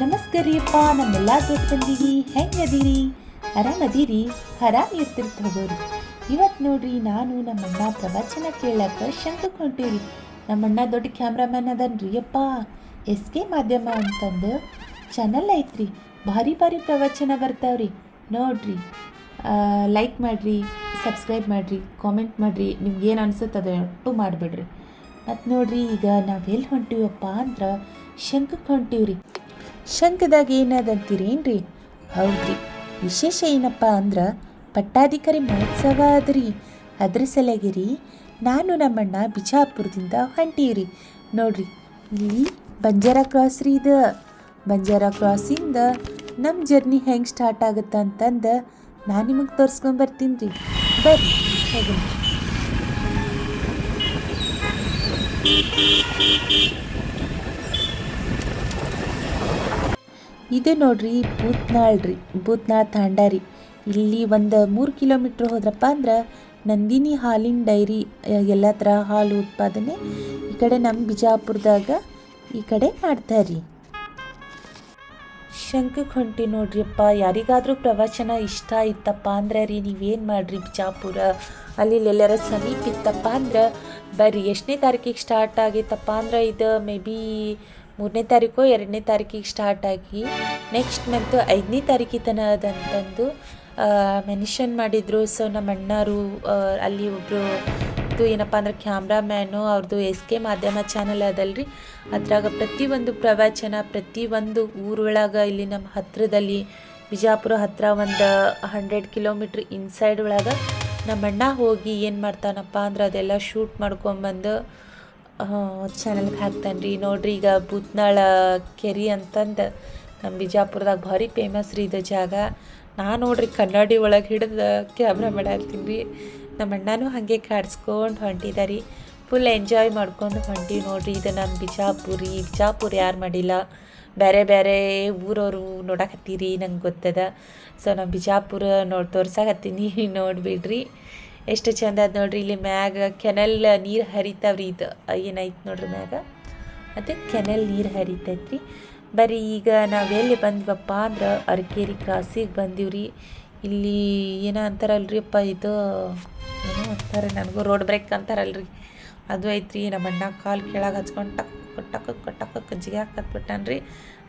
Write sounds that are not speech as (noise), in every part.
ನಮಸ್ಕಾರಿಯಪ್ಪ, ನಮ್ಮೆಲ್ಲ ದೊಡ್ಡ ಬಂದೀವಿ ಹೆಂಗದೀರಿ? ಆರಾಮದೀರಿ? ಆರಾಮ್ ಇರ್ತಿರ್ ತಗೋರಿ. ಇವತ್ತು ನೋಡ್ರಿ, ನಾನು ನಮ್ಮಣ್ಣ ಪ್ರವಚನ ಕೇಳಕ್ಕೆ ಶಂಕಕ್ಕೆ ಹೊಂಟೀವಿ ನಮ್ಮಣ್ಣ ದೊಡ್ಡ ಕ್ಯಾಮ್ರಾಮ್ಯಾನ್ ಅದನ್ರಿ ಅಪ್ಪ. ಎಸ್ ಕೆ ಮಾಧ್ಯಮ ಅಂತಂದು ಚಾನಲ್ ಐತ್ರಿ. ಭಾರಿ ಭಾರಿ ಪ್ರವಚನ ಬರ್ತಾವ್ರಿ. ನೋಡ್ರಿ ಲೈಕ್ ಮಾಡಿರಿ ಸಬ್ಸ್ಕ್ರೈಬ್ ಮಾಡಿರಿ ಕಾಮೆಂಟ್ ಮಾಡಿರಿ ನಿಮ್ಗೆ ಏನು ಅನ್ಸುತ್ತೆ ಅದು ಒಟ್ಟು ಮಾಡಿಬಿಡ್ರಿ. ಮತ್ತು ನೋಡ್ರಿ, ಈಗ ನಾವು ಎಲ್ಲಿ ಹೊಂಟೀವಪ್ಪ ಅಂದ್ರೆ ಶಂಕಕ್ಕೆ ಹೊಂಟೀವ್ರಿ ಶಂಕದಾಗ ಏನಾದಂತೀರೇನ್ರಿ? ಹೌದ್ರಿ. ವಿಶೇಷ ಏನಪ್ಪ ಅಂದ್ರೆ ಪಟ್ಟಾಧಿಕಾರಿ ಮಹೋತ್ಸವ ಅದ್ರಿ ಅದ್ರ ಸಲಗಿರಿ ನಾನು ನಮ್ಮಣ್ಣ ಬಿಜಾಪುರದಿಂದ ಹೊಂಟೀರಿ ನೋಡ್ರಿ ಇಲ್ಲಿ ಬಂಜಾರ ಕ್ರಾಸ್ ರೀ ಇದು. ಬಂಜಾರ ಕ್ರಾಸಿಂದ ನಮ್ಮ ಜರ್ನಿ ಹೆಂಗೆ ಸ್ಟಾರ್ಟ್ ಆಗುತ್ತೆ ಅಂತಂದು ನಾನು ನಿಮಗೆ ತೋರಿಸ್ಕೊಂಬರ್ತೀನಿ ರೀ ಬರ್ರಿ, ಹೋಗೋಣ. ಇದು ನೋಡ್ರಿ, ಭೂತ್ನಾಳ್ ರೀ, ಭೂತ್ನಾಳ್ ತಾಂಡ ರೀ. ಇಲ್ಲಿ ಒಂದು ಮೂರು ಕಿಲೋಮೀಟ್ರ್ ಹೋದ್ರಪ್ಪ ಅಂದ್ರೆ ನಂದಿನಿ ಹಾಲಿನ ಡೈರಿ ಎಲ್ಲ ಥರ ಹಾಲು ಉತ್ಪಾದನೆ ಈ ಕಡೆ ನಮ್ಮ ಬಿಜಾಪುರದಾಗ ಈ ಕಡೆ ಮಾಡ್ತಾರೆ ಶಂಕಕ್ಕೆ ಹೊಂಟಿ ನೋಡ್ರಿಯಪ್ಪ, ಯಾರಿಗಾದರೂ ಪ್ರವಚನ ಇಷ್ಟ ಇತ್ತಪ್ಪ ಅಂದ್ರೆ ರೀ, ನೀವೇನು ಮಾಡ್ರಿ ಬಿಜಾಪುರ? ಅಲ್ಲಿ ಎಲ್ಲರ ಸಮೀಪ ಇತ್ತಪ್ಪ ಅಂದ್ರೆ ಬರ್ರಿ, ಎಷ್ಟನೇ ತಾರೀಕಿಗೆ ಸ್ಟಾರ್ಟ್ ಆಗೈತಪ್ಪ ಅಂದ್ರೆ ಇದು ಮೇ ಬಿ ಮೂರನೇ ತಾರೀಕು, ಎರಡನೇ ತಾರೀಕಿಗೆ ಸ್ಟಾರ್ಟ್ ಆಗಿ ನೆಕ್ಸ್ಟ್ ಮಂತ್ ಐದನೇ ತಾರೀಕಿಗೆ ಅದಂತಂದು ಮೆನ್ಷನ್ ಮಾಡಿದರು. ಸೊ ನಮ್ಮ ಅಣ್ಣರು ಅಲ್ಲಿ ಒಬ್ಬರು ಇದು ಏನಪ್ಪ ಅಂದ್ರೆ ಕ್ಯಾಮ್ರಾಮ್ಯಾನು ಅವ್ರದ್ದು ಎಸ್ ಕೆ ಮಾಧ್ಯಮ ಚಾನಲ್ ಅದಲ್ರಿ. ಅದ್ರಾಗ ಪ್ರತಿಯೊಂದು ಪ್ರವಚನ, ಪ್ರತಿಯೊಂದು ಊರೊಳಗೆ ಇಲ್ಲಿ ನಮ್ಮ ಹತ್ತಿರದಲ್ಲಿ ಬಿಜಾಪುರ ಹತ್ತಿರ ಒಂದು ಹಂಡ್ರೆಡ್ ಕಿಲೋಮೀಟ್ರ್ ಇನ್ಸೈಡ್ ಒಳಗೆ ನಮ್ಮ ಅಣ್ಣ ಹೋಗಿ ಏನು ಮಾಡ್ತಾನಪ್ಪ ಅಂದ್ರೆ ಅದೆಲ್ಲ ಶೂಟ್ ಮಾಡ್ಕೊಂಬಂದು ಚಾನಲ್ಗೆ ಹಾಕ್ತಾನೆ ರೀ ನೋಡ್ರಿ ಈಗ ಬೂತ್ನಾಳ ಕೆರೆ ಅಂತಂದು ನಮ್ಮ ಬಿಜಾಪುರದಾಗ ಭಾರಿ ಫೇಮಸ್ ರೀ ಇದು ಜಾಗ. ನಾ ನೋಡ್ರಿ ಕನ್ನಡಿ ಒಳಗೆ ಹಿಡಿದು ಕ್ಯಾಮ್ರಾ ಮಾಡಾಕ್ತೀನಿ ರೀ ನಮ್ಮ ಅಣ್ಣನೂ ಹಾಗೆ ಕಾಡ್ಸ್ಕೊಂಡು ಹೊಂಟಿದಾರಿ. ಫುಲ್ ಎಂಜಾಯ್ ಮಾಡ್ಕೊಂಡು ಹೊಂಟಿ ನೋಡ್ರಿ ಇದು ನಮ್ಮ ಬಿಜಾಪುರಿ. ಬಿಜಾಪುರ ಯಾರು ಮಾಡಿಲ್ಲ? ಬೇರೆ ಬೇರೆ ಊರವರು ನೋಡಕತ್ತೀರಿ ನಂಗೆ ಗೊತ್ತದ. ಸೊ ನಮ್ಮ ಬಿಜಾಪುರ ನೋಡಿ ತೋರ್ಸಾಕತ್ತೀನಿ. (laughs) ನೋಡಿಬಿಡ್ರಿ. ಎಷ್ಟು ಚಂದ ಅದ ನೋಡ್ರಿ, ಇಲ್ಲಿ ಮ್ಯಾಗ ಕೆನಲ್ ನೀರು ಹರಿತಾವ್ರಿ ಇದು. ಏನಾಯ್ತು ನೋಡ್ರಿ ಮ್ಯಾಗ? ಮತ್ತು ಕೆನಲ್ ನೀರು ಹರಿತೈತ್ರಿ. ಬರೀ ಈಗ ನಾವು ಎಲ್ಲಿ ಬಂದ್ವಪ್ಪ ಅಂದ್ರೆ ಅರಕೇರಿ ಕ್ರಾಸಿಗೆ ಬಂದೀವ್ರಿ. ಇಲ್ಲಿ ಏನೋ ಅಂತಾರಲ್ರಿ ಅಪ್ಪ ಇದು, ಏನೋ ಅಂತಾರೆ ನನಗೂ, ರೋಡ್ ಬ್ರೇಕ್ ಅಂತಾರಲ್ರಿ. ಅದು ಐತ್ರಿ ನಮ್ಮ ಅಣ್ಣ ಕಾಲು ಕೆಳಗೆ ಹಚ್ಕೊಂಡು ಟಕ್ ಟಕ್ ಟಕ್ ರೀ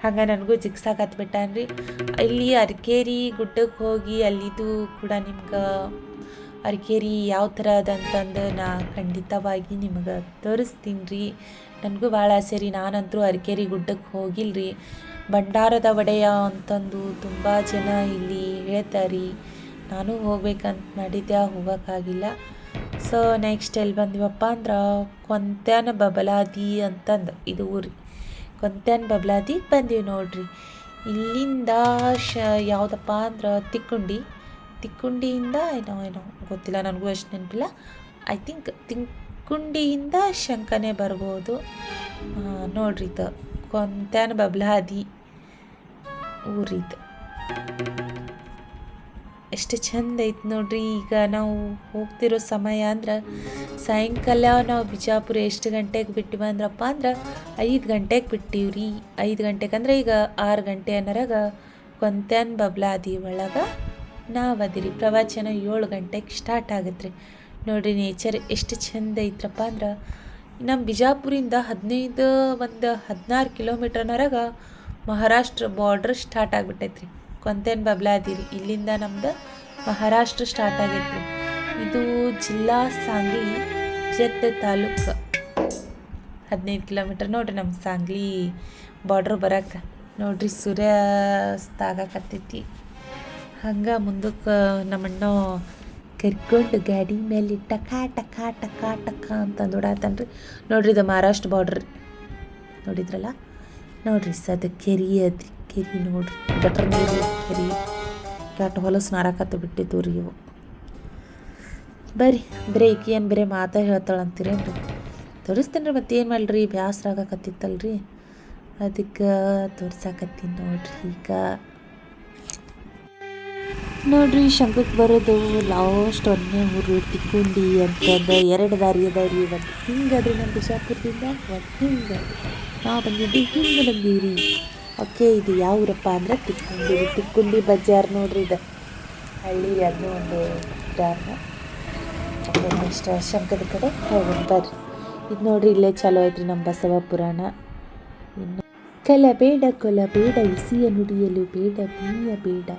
ಹಂಗೆ ನನಗೂ ಜಿಗ್ಸಾಕತ್ಬಿಟ್ಟಾನ್ರಿ. ಇಲ್ಲಿ ಅರಕೇರಿ ಗುಡ್ಡಕ್ಕೆ ಹೋಗಿ ಅಲ್ಲಿದು ಕೂಡ ನಿಮ್ಗೆ ಅರಕೇರಿ ಯಾವ ಥರ ಅದಂತಂದು ನಾ ಖಂಡಿತವಾಗಿ ನಿಮಗೆ ತೋರಿಸ್ತೀನಿ ರೀ ನನಗೂ ಭಾಳ ಆಸೆ ರೀ, ನಾನಂತರೂ ಅರ್ಕೇರಿ ಗುಡ್ಡಕ್ಕೆ ಹೋಗಿಲ್ರಿ. ಭಂಡಾರದ ಒಡೆಯ ಅಂತಂದು ತುಂಬ ಜನ ಇಲ್ಲಿ ಹೇಳ್ತಾರೆ, ನಾನು ಹೋಗ್ಬೇಕಂತ ಮಾಡಿದ್ದೆ ಹೋಗೋಕ್ಕಾಗಿಲ್ಲ. ಸೊ ನೆಕ್ಸ್ಟ್ ಎಲ್ಲಿ ಬಂದಿವಪ್ಪ ಅಂದ್ರೆ, ಕೊಂತ್ಯಾನ ಬಬಲಾದಿ ಅಂತಂದು, ಇದು ಊರಿ ಕೊಂತ್ಯಾನ ಬಬಲಾದಿಗೆ ಬಂದೀವಿ ನೋಡ್ರಿ. ಇಲ್ಲಿಂದ ಶ, ಯಾವುದಪ್ಪ ಅಂದ್ರೆ, ತಿಕ್ಕುಂಡಿ. ತಿಕ್ಕುಂಡಿಯಿಂದ ಏನೋ ಏನೋ ಗೊತ್ತಿಲ್ಲ, ನನಗೂ ಅಷ್ಟು ನೆನಪಿಲ್ಲ. ಐ ಥಿಂಕ್ ತಿಕ್ಕುಂಡಿಯಿಂದ ಶಂಕನೇ ಬರ್ಬೋದು. ನೋಡ್ರಿ ಇದು. ಕೊಂತ್ಯಾನ ಬಬ್ಲಾದಿ ಊರಿದು ಎಷ್ಟು ಚಂದ ಐತೆ ನೋಡ್ರಿ. ಈಗ ನಾವು ಹೋಗ್ತಿರೋ ಸಮಯ ಅಂದ್ರೆ ಸಾಯಂಕಾಲ ನಾವು ಬಿಜಾಪುರ ಎಷ್ಟು ಗಂಟೆಗೆ ಬಿಟ್ಟು ಬಂದ್ರಪ್ಪ ಅಂದ್ರೆ ಐದು ಗಂಟೆಗೆ ಬಿಟ್ಟಿವ್ರಿ. ಐದು ಗಂಟೆಗೆ ಅಂದ್ರೆ ಈಗ ಆರು ಗಂಟೆ ಅನ್ನೋರಾಗ ಕೊಂತ್ಯಾನ್ ಬಬ್ಲಾದಿ ಒಳಗೆ ನಾವು ಅದಿರಿ ಪ್ರವಚನ ಏಳು ಗಂಟೆಗೆ ಸ್ಟಾರ್ಟ್ ಆಗತ್ತೆ ರೀ ನೋಡ್ರಿ ನೇಚರ್ ಎಷ್ಟು ಚಂದ ಐತ್ರಪ್ಪ ಅಂದ್ರೆ ನಮ್ಮ ಬಿಜಾಪುರಿಂದ ಹದಿನೈದು ಒಂದು ಹದಿನಾರು ಕಿಲೋಮೀಟರ್ನವರೆಗ ಮಹಾರಾಷ್ಟ್ರ ಬಾರ್ಡ್ರ್ ಸ್ಟಾರ್ಟ್ ಆಗಿಬಿಟ್ಟೈತ್ರಿ. ಕೊಂತೇನ್ ಬಬ್ಲಾದಿರಿ ಇಲ್ಲಿಂದ ನಮ್ದು ಮಹಾರಾಷ್ಟ್ರ ಸ್ಟಾರ್ಟ್ ಆಗೈತ್ರಿ. ಇದು ಜಿಲ್ಲಾ ಸಾಂಗ್ಲಿ ಜತ್ ತಾಲೂಕು. ಹದಿನೈದು ಕಿಲೋಮೀಟರ್ ನೋಡ್ರಿ ನಮ್ಮ ಸಾಂಗ್ಲಿ ಬಾರ್ಡ್ರ್ ಬರಕ್ಕೆ ನೋಡ್ರಿ ಸೂರ್ಯಾಸ್ತ ಆಗಾಕತ್ತೈತಿ. ಹಂಗೆ ಮುಂದಕ್ಕೆ ನಮ್ಮಣ್ಣ ಕರ್ಕೊಂಡು ಗಾಡಿ ಮೇಲೆ ಟಕ ಟಕ ಟಕ ಟಕ ಅಂತ ಓಡಾಡ್ತಾನೆ ರೀ ನೋಡ್ರಿ ಇದು ಮಹಾರಾಷ್ಟ್ರ ಬಾರ್ಡ್ರ್ ನೋಡಿದ್ರಲ್ಲ? ನೋಡ್ರಿ ಸದ ಕೆರಿ ಅದ್ರಿ ಕೆರಿ ನೋಡ್ರಿ. ಗಟ್ರ ನೀರು ಕೆರಿ. ಕೆಟ್ಟ ಹೊಲಸು ನಾರಾಕತ್ತ ಬಿಟ್ಟಿದ್ದು ರೀ ಇವು. ಬರ್ರಿ, ಬರೀ ಈಕಿ ಏನು ಬರೀ ಮಾತಾ ಹೇಳ್ತಾಳಂತೀರೇನು ರೀ ತೋರಿಸ್ತೀನಿ ರೀ ಮತ್ತೇನು ಮಾಡಲ್ರಿ? ಬ್ಯಾಸ್ರ ಕತ್ತಿತ್ತಲ್ರಿ ಅದಕ್ಕೆ ತೋರ್ಸಾಕತ್ತೀನಿ ನೋಡ್ರಿ ಈಗ. ನೋಡ್ರಿ ಶಂಕಕ್ಕೆ ಬರೋದು ಲಾಸ್ಟ್ ಒಂದನೇ ಊರು ತಿಕ್ಕುಂಡಿ ಅಂತಂದು, ಎರಡು ದಾರಿ ಅದಾವ್ರಿ ಒಂದು ಹಿಂಗೆ ಅದ್ರಿ ನಮ್ಮ ಬಿಜಾಪುರದಿಂದ ಒಂದು ಹಿಂಗೆ. ನಾವು ಬಂದಿದ್ದು ಹಿಂಗೆ ರೀ ಓಕೆ, ಇದು ಯಾವ ಊರಪ್ಪ ಅಂದರೆ ತಿಕ್ಕುಂಡಿ. ತಿಕ್ಕುಂಡಿ ಬಜಾರ್ ನೋಡ್ರಿ ಇದು. ಹಳ್ಳಿ ಅದು ಒಂದು ಜಾರ್ನ ನೆಕ್ಸ್ಟ್ ಶಂಕದ ಕಡೆ ಹೋಗ್ತಾರೆ ಇದು ನೋಡ್ರಿ, ಇಲ್ಲೇ ಚಾಲು ಐತ್ರಿ ನಮ್ಮ ಬಸವ ಪುರಾಣ. ಇನ್ನು ಕೊಲೆ ಬೇಡ ಇಸಿಯ ನುಡಿಯಲು ಬೇಡ, ಬೀಯ ಬೇಡ.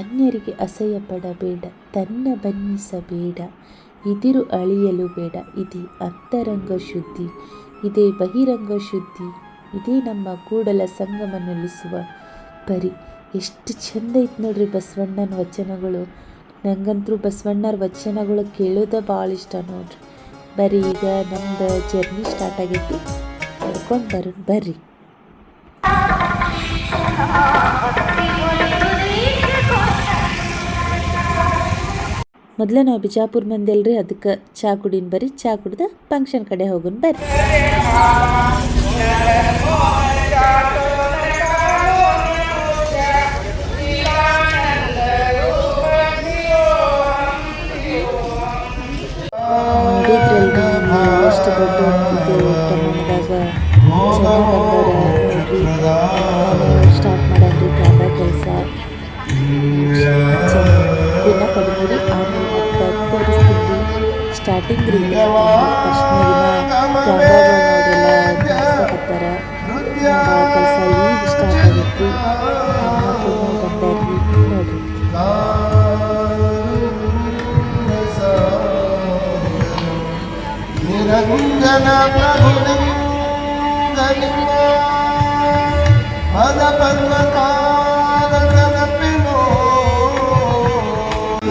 ಅನ್ಯರಿಗೆ ಅಸಹ್ಯ ಪಡಬೇಡ ತನ್ನ ಬನ್ನಿಸಬೇಡ ಇದಿರು ಅಳಿಯಲು ಬೇಡ. ಇದೇ ಅಂತರಂಗ ಶುದ್ಧಿ, ಇದೇ ಬಹಿರಂಗ ಶುದ್ಧಿ, ಇದೇ ನಮ್ಮ ಕೂಡಲ ಸಂಗಮ ನಿಲ್ಲಿಸುವ ಪರಿ. ಎಷ್ಟು ಚಂದ ಐತೆ ನೋಡ್ರಿ ಬಸವಣ್ಣನ ವಚನಗಳು. ನಂಗಂತೂ ಬಸವಣ್ಣರ ವಚನಗಳು ಕೇಳೋದ ಭಾಳ ಇಷ್ಟ ನೋಡ್ರಿ. ಬರೀ ಈಗ ನಮ್ದು ಜರ್ನಿ ಸ್ಟಾರ್ಟ್ ಆಗೈತಿ. ನೋಡ್ಕೊಂಡು ಬರೋಣ ಬರ್ರಿ. ಮೊದಲೇ ನಾವು ಬಿಜಾಪುರ ಮಂದಿ ಅಲ್ರಿ ಅದಕ್ಕೆ ಚಾ ಕುಡಿನ್ ಬರ್ರಿ. ಚಾ ಕುಡ್ದ ಫಂಕ್ಷನ್ ಕಡೆ ಹೋಗೋಣ ಬರ್ರಿ. ಸ್ಟಾರ್ಟಿಂಗ್ ರೀ ಫಸ್ಟ್ ದಿನ ಕ್ಯಾಮ್ರಾಗಳು ನೋಡೆಲ್ಲ ಜಾಸ್ತಿ ಕೆಲಸ ಈಗ ಸ್ಟಾರ್ಟ್ ಆಗೈತಿ ಹೆಣ್ಮಕ್ಳು ಬಂದಾರ್ರಿ ನೋಡ್ರಿ ನಿರಂಜನ ಪ್ರಭುಲಿಂಗಲಿಂಗ ಪದ ಪರ್ವತಾದ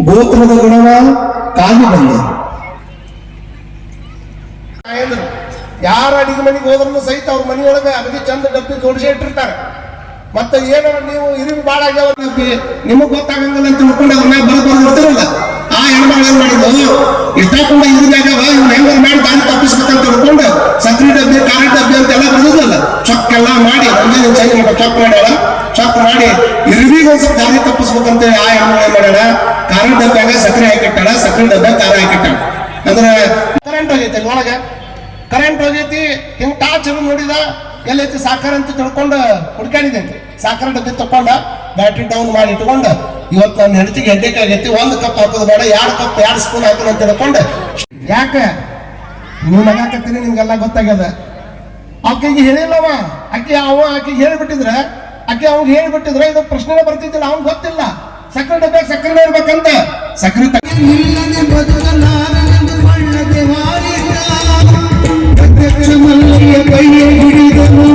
ಗೋತ್ರದ ಗುಣವ ಕಾಲಿ ಬಲ್ಲದು ಯಾರ ಅಡಿಗೆ ಮನೆಗೆ ಹೋದ್ರೂ ಸಹಿತ ಅವ್ರ ಮನೆಯೊಳಗೆ ಅಗದಿ ಚಂದ ಡಬ್ಬಿ ಜೋಡಿಸಿ ಇಟ್ಟಿರ್ತಾರೆ. ಮತ್ತೆ ಏನೋ ನೀವು ಇರಿವಿ ಬಾಳ ಆಗ್ಯಾವ ನಿಮಗ್ ಗೊತ್ತಾಗಂಗಿಲ್ಲ ಅಂತ ತಿಳ್ಕೊಂಡು ಅದ್ರ ಮ್ಯಾಗ ಬರೋದು ಬರ್ತಿರಲ್ಲ ಆ ಹೆಣ್ಮಗಳು ಏನ್ ಮಾಡಿದ್ಲು ಕೂಡ ಇದ್ರಾಗವ ಇವ್ನ ಹೆಂಗ ಮಾಡಿ ದಾರಿ ತಪ್ಪಿಸ್ಬೇಕಂತ ತಿಳ್ಕೊಂಡು ಸಕ್ರಿ ಡಬ್ಬಿ ಖಾರ ಡಬ್ಬಿ ಅಂತ ಎಲ್ಲ ಬರೋದಲ್ಲ ಚೊಕ್ ಎಲ್ಲ ಮಾಡಿ ದಿವಸ ನಿಮ್ಗೆ ಚೊಕ್ ಮಾಡ್ಯಾಳ. ಚೊಕ್ ಮಾಡಿ ಇರ್ವಿಗೆ ಒಂದ್ ಸ್ವಲ್ಪ ದಾರಿ ತಪ್ಪಿಸ್ಬೇಕಂತ ಆ ಹೆಣ್ಮಗಳು ಏನ್ ಮಾಡ್ಯಾಳ? ಖಾರ ಡಬ್ಬ್ಯಾಗ ಸಕ್ಕರೆ ಹಾಕಿಟ್ಟಾಳ, ಸಕ್ರೆ ಡಬ್ಬ ಖಾರ ಹಾಕಿಟ್ಟಾಳ. ಅಂದ್ರೆ ಕರೆಂಟ್ ಹೋಗೈತೆ ಒಳಗ. ಕರೆಂಟ್ ಹೋಗೈತಿ, ಹಿಂಗ್ ಟಾರ್ಚ್ ನೋಡಿದ ಎಲ್ಲೈತಿ ಸಾಕಾರ ಅಂತ ತಿಳ್ಕೊಂಡು ಹುಡ್ಕಾಡಿದಂತೆ ಸಾಕಾರ ಡಬ್ಬಿ ತಕೊಂಡ ಬ್ಯಾಟ್ರಿ ಡೌನ್ ಮಾಡಿ ಇಟ್ಕೊಂಡು, ಇವತ್ತು ನನ್ನ ಹೆಂಡತಿಗೆ ಹೆಡ್ಡೇಕ್ ಆಗೈತಿ, ಒಂದು ಕಪ್ ಹಾಕೋದು ಬೇಡ, ಎರಡು ಕಪ್ ಎರಡು ಸ್ಪೂನ್ ಹಾಕೋಣ ಅಂತ ತಿಳ್ಕೊಂಡು. ಯಾಕೆ? ನೀವು ನಗಾಕತ್ತೀನಿ ನಿಮ್ಗೆಲ್ಲ ಗೊತ್ತಾಗ್ಯದ. ಆಕೆಗೆ ಹೇಳಿಲ್ಲವ. ಆಕೆ ಅವ ಆಕೆಗೆ ಹೇಳಿಬಿಟ್ಟಿದ್ರೆ, ಆಕೆ ಅವ್ಗೆ ಹೇಳಿಬಿಟ್ಟಿದ್ರೆ ಇದು ಪ್ರಶ್ನೆ ಬರ್ತಿದ್ದಿಲ್ಲ ಅವ್ನ್ ಗೊತ್ತಿಲ್ಲ. ಸಕ್ಕರೆ ಡಬ್ಬೆ ಸಕ್ಕರೆ ಇರ್ಬೇಕಂತ ಸಕ್ಕರೆ மல்லிய பைய விடுதமோ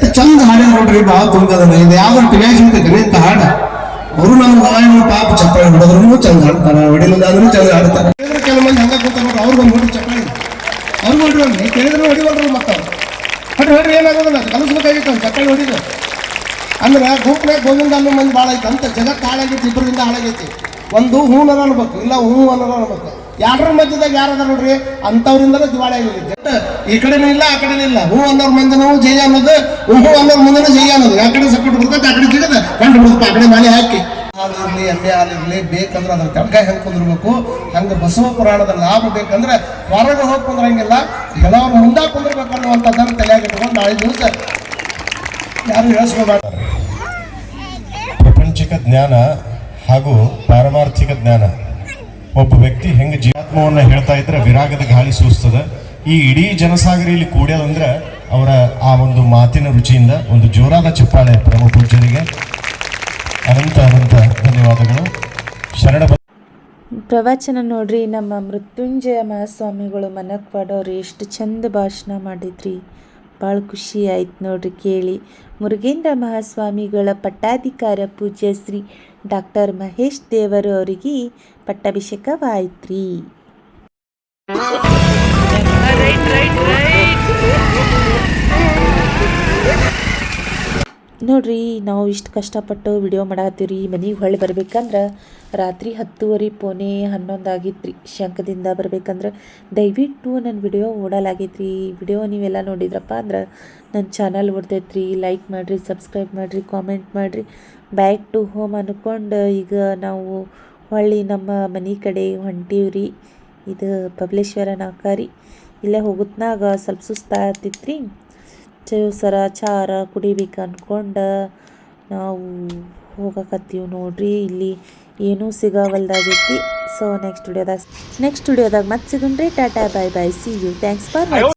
ಎತ್ತ ಚಂದ ಹಾಡ ನೋಡ್ರಿ ಭಾಳ ತುಂಬದನ ಇದು ಯಾವ್ದು ಟಿವ್ಯಾಗ ಸಿಗ್ತೈತೆ ನಿಂತ ಹಾಡ. ಅವರು ನಮ್ಮ ಗಾಯನ ಪಾಪ ಚಪ್ಪಾಳೆ ಹೊಡೆದ್ರು ಚಂದ ಹಾಡ್ತಾರ, ಹೊಡಿಲಿಲ್ಲ ಅಂದ್ರೂ ಚಂದ ಹಾಡ್ತಾರ. ಕೆಲವು ಮಂದಿ ಹಂಗ ಕೂತಾರ ನೋಡ್ರಿ ಅವ್ರಿಗೆ ಒಂದು ಹೊಡಿ ಚಪ್ಪಾಳೆ ಅವ್ರಿಗೆ ಹೊಡ್ರಿ ಕೇಳಿದ್ರು ಹೊಡಿವಲ್ರಿ ಮತ್ತ ಹೊಡ್ರಿ ಹೊಡ್ರಿ, ಏನಾಗೋದಿಲ್ಲ ಕಲಿಸ್ಬೇಕಾಗಿತ್ತು ಅವ್ನು, ಚಪ್ಪಾಳೆ ಹೊಡಿದು. ಅಂದ್ರೆ ಗುಂಪ್ನಾಗ ಗೋವಿಂದ ಅನ್ನೋ ಮಂದಿ ಭಾಳ ಐತೆ, ಅಂತ ಜಗತ್ತು ಹಾಳಾಗೈತಿ ಇಬ್ಬರಿಂದ ಹಾಳಾಗೈತಿ. ಒಂದು ಹೂನರ ಅನ್ಬೇಕು, ಇಲ್ಲ ಹೂ ಅನ್ನೋರು ಅನ್ಬೇಕು. ಯಾರ ಮಧ್ಯದಾಗ ಯಾರದ ನೋಡ್ರಿ? ಅಂತವ್ರಿಂದಲೂ ದಿವಾಳಿ ಆಗಿದೆ ಈ ಕಡೆನೂ ಇಲ್ಲ, ಆ ಕಡೆನೂ ಇಲ್ಲ. ಹೂ ಅನ್ನೋರ್ ನಾವು ಜಯ ಅನ್ನೋದು, ಹೂ ಅನ್ನೋರ್ ಮುಂದೆನೂ ಜಯ ಅನ್ನೋದು. ಆ ಕಡೆ ಸಪೋರ್ಟ್ ಬರ್ತೈತೆ ಆ ಕಡೆ ಸಿಗದ ಕಂಡು ಬಿಡುತ್ತೆ ಆ ಕಡೆ ಮಾಲೆ ಹಾಕಿ. ಹಾಲಿರ್ಲಿ ಎಮ್ಮೆ ಹಾಲಿರ್ಲಿ, ಬೇಕಂದ್ರೆ ಅದ್ರ ಕೆಳಗಾಯಿ ಹೆಂಗೆ ಕುಂದಿರ್ಬೇಕು? ಹಂಗೆ ಬಸವ ಪುರಾಣದ ಲಾಭ ಬೇಕಂದ್ರೆ ಹೊರಗೆ ಹೋಗಿ ಕುಂದ್ರಂಗಿಲ್ಲ ಕೆಲವರು ಮುಂದೆ ಕುಂದಿರ್ಬೇಕು ಅನ್ನುವಂಥದ್ದನ್ನು ತಲೆಯಾಗಿ ಇಟ್ಕೊಂಡು ನಾಳೆ ದಿವಸ ಯಾರು ಹೇಳಿಸ್ಕೋಬಾರ್ದು ಪ್ರಪಂಚಿಕ ಜ್ಞಾನ ಹಾಗೂ ಪಾರಮಾರ್ಥಿಕ ಜ್ಞಾನ. ಒಬ್ಬ ವ್ಯಕ್ತಿ ಹೆಂಗೆ ಜೀವಾತ್ಮವನ್ನ ಹೇಳ್ತಾ ಇದ್ರೆ ವಿರಾಗದ ಗಾಳಿ ಸೂಸ್ತದ. ಈ ಇಡೀ ಜನಸಾಗರಿಯಲ್ಲಿ ಕೂಡ್ಯದಂದ್ರೆ ಅವರ ಆ ಒಂದು ಮಾತಿನ ರುಚಿಯಿಂದ ಒಂದು ಜೋರಾದ ಚಪ್ಪಾಳೆ ಪರಮ ಪೂಜ್ಯರಿಗೆ ಅನಂತ ಅನಂತ ಧನ್ಯವಾದಗಳು. ಶರಣ ಪ್ರವಚನ ನೋಡ್ರಿ, ನಮ್ಮ ಮೃತ್ಯುಂಜಯ ಮಹಾಸ್ವಾಮಿಗಳು ಮನಕ್ ಪಾಡೋರು ಎಷ್ಟು ಚಂದ ಭಾಷಣ ಮಾಡಿದ್ರಿ. ಭಾಳ ಖುಷಿ ಆಯ್ತು ನೋಡ್ರಿ ಕೇಳಿ. ಮುರುಗೇಂದ್ರ ಮಹಾಸ್ವಾಮಿಗಳ ಪಟ್ಟಾಧಿಕಾರ ಪೂಜ್ಯ ಶ್ರೀ ಡಾಕ್ಟರ್ ಮಹೇಶ್ ದೇವರು ಅವರಿಗೆ ಪಟ್ಟಾಭಿಷೇಕವಾಯ್ತ್ರಿ ನೋಡ್ರಿ, ನಾವು ಇಷ್ಟು ಕಷ್ಟಪಟ್ಟು ವಿಡಿಯೋ ಮಾಡಾತೀವ್ರಿ ಮನೆಗೆ ಹೊಳ್ಳಿ ಬರ್ಬೇಕಂದ್ರೆ ರಾತ್ರಿ ಹತ್ತುವರೆ, ಪೋನೆ ಹನ್ನೊಂದು ಆಗಿತ್ತು ರೀ ಶಂಕದಿಂದ ಬರ್ಬೇಕಂದ್ರೆ ದಯವಿಟ್ಟು ನನ್ನ ವಿಡಿಯೋ ಓಡಲಾಗೈತ್ರಿ. ವಿಡಿಯೋ ನೀವೆಲ್ಲ ನೋಡಿದ್ರಪ್ಪ ಅಂದ್ರೆ ನನ್ನ ಚಾನಲ್ ಓಡ್ತೈತ್ರಿ. ಲೈಕ್ ಮಾಡಿರಿ ಸಬ್ಸ್ಕ್ರೈಬ್ ಮಾಡಿರಿ ಕಾಮೆಂಟ್ ಮಾಡಿರಿ. ಬ್ಯಾಕ್ ಟು ಹೋಮ್ ಅಂದ್ಕೊಂಡು ಈಗ ನಾವು ಹೊಳ್ಳಿ ನಮ್ಮ ಮನೆ ಕಡೆ ಹೊಂಟೀವ್ರಿ. ಇದು ಬಬಲೇಶ್ವರ ನಾಕಾರಿ ಇಲ್ಲೇ ಹೋಗುತ್ನಾಗ ಸ್ವಲ್ಪ ಸುಸ್ತಾಗ್ತಿತ್ತು ರೀ ಸರ ಚಾರ ಕುಡಿಬೇಕು ಅಂದ್ಕೊಂಡು ನಾವು ಹೋಗಕತ್ತೀವಿ ನೋಡ್ರಿ. ಇಲ್ಲಿ ಏನೂ ಸಿಗವಲ್ದಾಗೈತಿ. ಸೊ ನೆಕ್ಸ್ಟ್ ವಿಡಿಯೋದಾಗ ನೆಕ್ಸ್ಟ್ ವಿಡಿಯೋದಾಗ ಮತ್ತೆ ಸಿಗುಣ್ರಿ. Tata bye bye see you thanks for